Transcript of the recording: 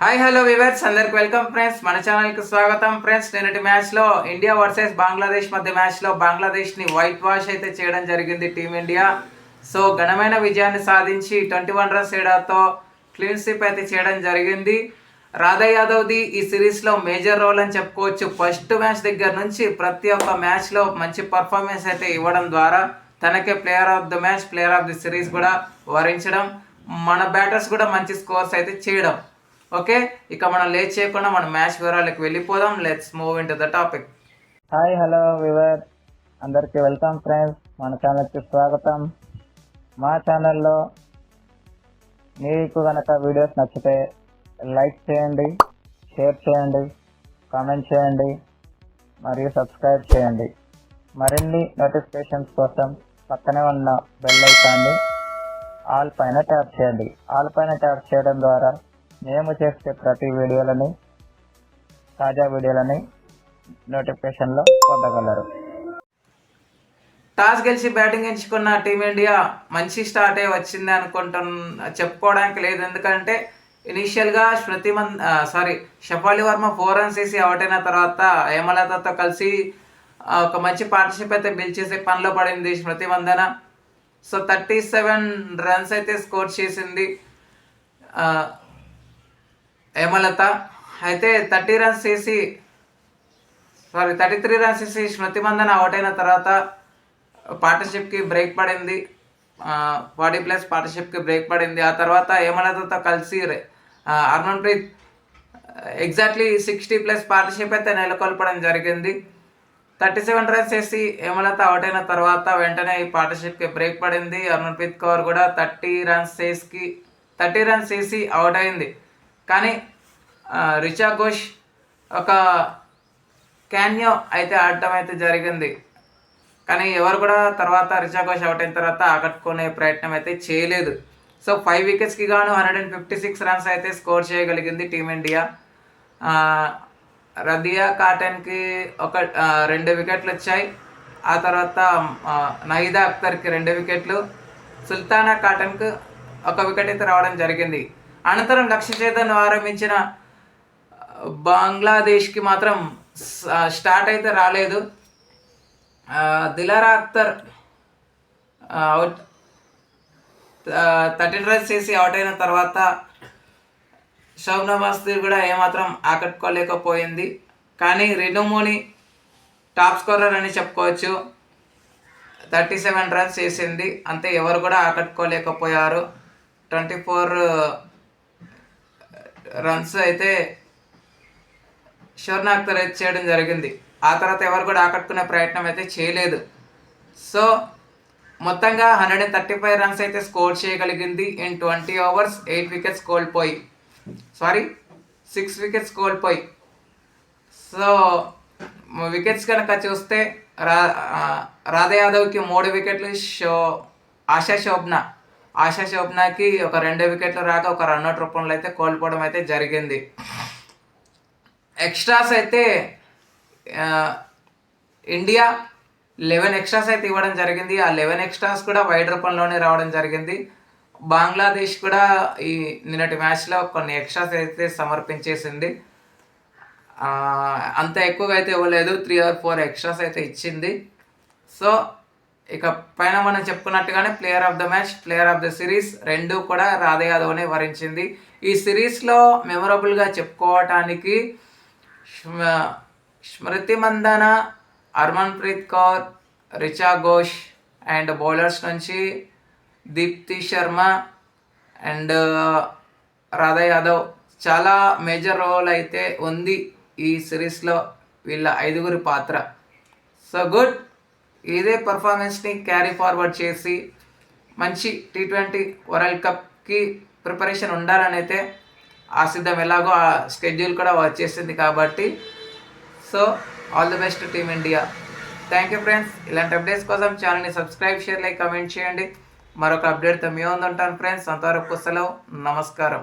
Hi hello viewers అందరికి welcome friends మన ఛానల్కి స్వాగతం ఫ్రెండ్స్ నిన్నటి మ్యాచ్లో ఇండియా వర్సెస్ బంగ్లాదేశ్ మధ్య మ్యాచ్లో బంగ్లాదేశ్ని వైట్ వాష్ అయితే చేయడం జరిగింది టీమిండియా సో ఘనమైన విజయాన్ని సాధించి ట్వంటీ వన్ రన్స్ ఏడాతో క్లీన్ స్వీప్ అయితే చేయడం జరిగింది. రాధా యాదవ్ది ఈ సిరీస్లో మేజర్ రోల్ అని చెప్పుకోవచ్చు. ఫస్ట్ మ్యాచ్ దగ్గర నుంచి ప్రతి ఒక్క మ్యాచ్లో మంచి పర్ఫార్మెన్స్ అయితే ఇవ్వడం ద్వారా తనకే player of the match player of the series కూడా వరించడం మన బ్యాటర్స్ కూడా మంచి స్కోర్స్ అయితే చేయడం. ఓకే? ఇక మనం లేట్ చేయకుండా మన మ్యాచ్ వివరాలకు వెళ్ళిపోదాం. Let's move into the topic hi hello viewer అందరికీ వెల్కమ్ ఫ్రెండ్స్. మన ఛానల్కి స్వాగతం. మా ఛానల్లో మీకు కనుక వీడియోస్ నచ్చితే లైక్ చేయండి షేర్ చేయండి కామెంట్ చేయండి మరియు సబ్స్క్రైబ్ చేయండి. మరిన్ని నోటిఫికేషన్స్ కోసం పక్కనే ఉన్న బెల్ ఐకాన్ని ఆల్ పైన ట్యాప్ చేయండి. ఆల్ పైన ట్యాప్ చేయడం ద్వారా మేము చేసే ప్రతి వీడియోలని తాజా వీడియోలని నోటిఫికేషన్లో పొందగలరు. టాస్ గెలిచి బ్యాటింగ్ ఎంచుకున్న టీమిండియా మంచి స్టార్ట్ అయ్యి వచ్చింది అనుకుంటున్న చెప్పుకోవడానికి లేదు. ఎందుకంటే ఇనీషియల్గా Shruti Mann sorry Shafali Verma four runs వేసి అవుట్ అయిన తర్వాత హేమలతతో కలిసి ఒక మంచి పార్ట్నర్షిప్ అయితే బిల్డ్ చేసే పనిలో పడింది Smriti Mandhana so thirty seven runs అయితే స్కోర్ చేసింది. హేమలత అయితే థర్టీ రన్స్ చేసి సారీ థర్టీ త్రీ రన్స్ చేసి స్మృతి మందన అవుట్ అయిన తర్వాత పార్ట్నర్షిప్కి బ్రేక్ పడింది. ఫార్టీ ప్లస్ పార్ట్నర్షిప్కి బ్రేక్ పడింది. ఆ తర్వాత హేమలతతో కలిసి ఆ, ఎగ్జాక్ట్లీ సిక్స్టీ ప్లస్ పార్ట్నర్షిప్ అయితే నెలకొల్పడం జరిగింది. థర్టీ సెవెన్ రన్స్ చేసి హేమలత అవుట్ అయిన తర్వాత వెంటనే ఈ పార్ట్నర్షిప్కి బ్రేక్ పడింది. హర్మన్ప్రీత్ కౌర్ కూడా థర్టీ రన్స్ చేసి థర్టీ రన్స్ చేసి అవుట్ అయింది. కానీ రిచా ఘోష్ ఒక క్యాన్యో అయితే ఆడటం అయితే జరిగింది. కానీ ఎవరు కూడా తర్వాత రిచా ఘోష్ అవుట్ అయిన తర్వాత ఆకట్టుకునే ప్రయత్నం అయితే చేయలేదు. సో ఫైవ్ వికెట్స్కి గాను hundred and fifty six runs అయితే స్కోర్ చేయగలిగింది టీమిండియా రదియా కాటన్కి ఒక రెండు వికెట్లు వచ్చాయి. ఆ తర్వాత నయీదా అఖ్తర్కి రెండు వికెట్లు. సుల్తానా కాటన్కు ఒక వికెట్ అయితే రావడం జరిగింది. అనంతరం లక్ష్య చేతన్ ఆరంభించిన బంగ్లాదేశ్కి మాత్రం స్టార్ట్ అయితే రాలేదు. Dilara Akhter out thirteen runs చేసి అవుట్ అయిన తర్వాత శోభనా మస్తీ కూడా ఏమాత్రం ఆకట్టుకోలేకపోయింది. కానీ రెనుమోని టాప్ స్కోరర్ అని చెప్పుకోవచ్చు. థర్టీ సెవెన్ రన్స్ చేసింది. అంతే ఎవరు కూడా ఆకట్టుకోలేకపోయారు. ట్వంటీ ఫోర్ రన్స్ అయితే షోర్నా అఖ్తర్ అయితే చేయడం జరిగింది. ఆ తర్వాత ఎవరు కూడా ఆకట్టుకునే ప్రయత్నం అయితే చేయలేదు. సో మొత్తంగా hundred and thirty five runs అయితే స్కోర్ చేయగలిగింది. In twenty overs eight wickets కోల్పోయి. సారీ సిక్స్ వికెట్స్ కోల్పోయి. సో వికెట్స్ కనుక చూస్తే రా రాధా యాదవ్కి మూడు వికెట్లు షో ఆశా శోభన ఆశా శోభనాకి ఒక రెండు వికెట్లు రాక ఒక రన్అట్ రూపంలో అయితే కోల్పోవడం అయితే జరిగింది. ఎక్స్ట్రాస్ అయితే ఇండియా లెవెన్ ఎక్స్ట్రాస్ అయితే ఇవ్వడం జరిగింది. ఆ లెవెన్ ఎక్స్ట్రాస్ కూడా వైడ్ రూపంలోనే రావడం జరిగింది. బంగ్లాదేశ్ కూడా ఈ నిన్నటి మ్యాచ్లో కొన్ని ఎక్స్ట్రాస్ అయితే సమర్పించేసింది. అంత ఎక్కువగా అయితే ఇవ్వలేదు. త్రీ ఆర్ ఫోర్ ఎక్స్ట్రాస్ అయితే ఇచ్చింది. సో ఇక పైన మనం చెప్పుకున్నట్టుగానే player of the match player of the series రెండు కూడా రాధే యాదవ్నే వరించింది. ఈ సిరీస్లో మెమొరబుల్గా చెప్పుకోవటానికి స్మృతి మందన హర్మన్ప్రీత్ కౌర్ రిచా ఘోష్ అండ్ బౌలర్స్ నుంచి దీప్తి శర్మ అండ్ రాధా యాదవ్. చాలా మేజర్ రోల్ అయితే ఉంది ఈ సిరీస్లో వీళ్ళ ఐదుగురి పాత్ర. So good. ఇదే పర్ఫార్మెన్స్ని క్యారీ ఫార్వర్డ్ చేసి మంచి టీ ట్వంటీ వరల్డ్ కప్కి ప్రిపరేషన్ ఉండాలని అయితే ఆసిద్ధం ఎలాగో ఆ స్కెడ్యూల్ కూడా వచ్చేసింది కాబట్టి. So all the best team India thank you friends ఇలాంటి అప్డేట్స్ కోసం ఛానల్ని సబ్స్క్రైబ్ షేర్ లైక్ కమెంట్ చేయండి. మరొక అప్డేట్తో మీ ఉంటాను ఫ్రెండ్స్ అంతవరకు సెలవు. నమస్కారం.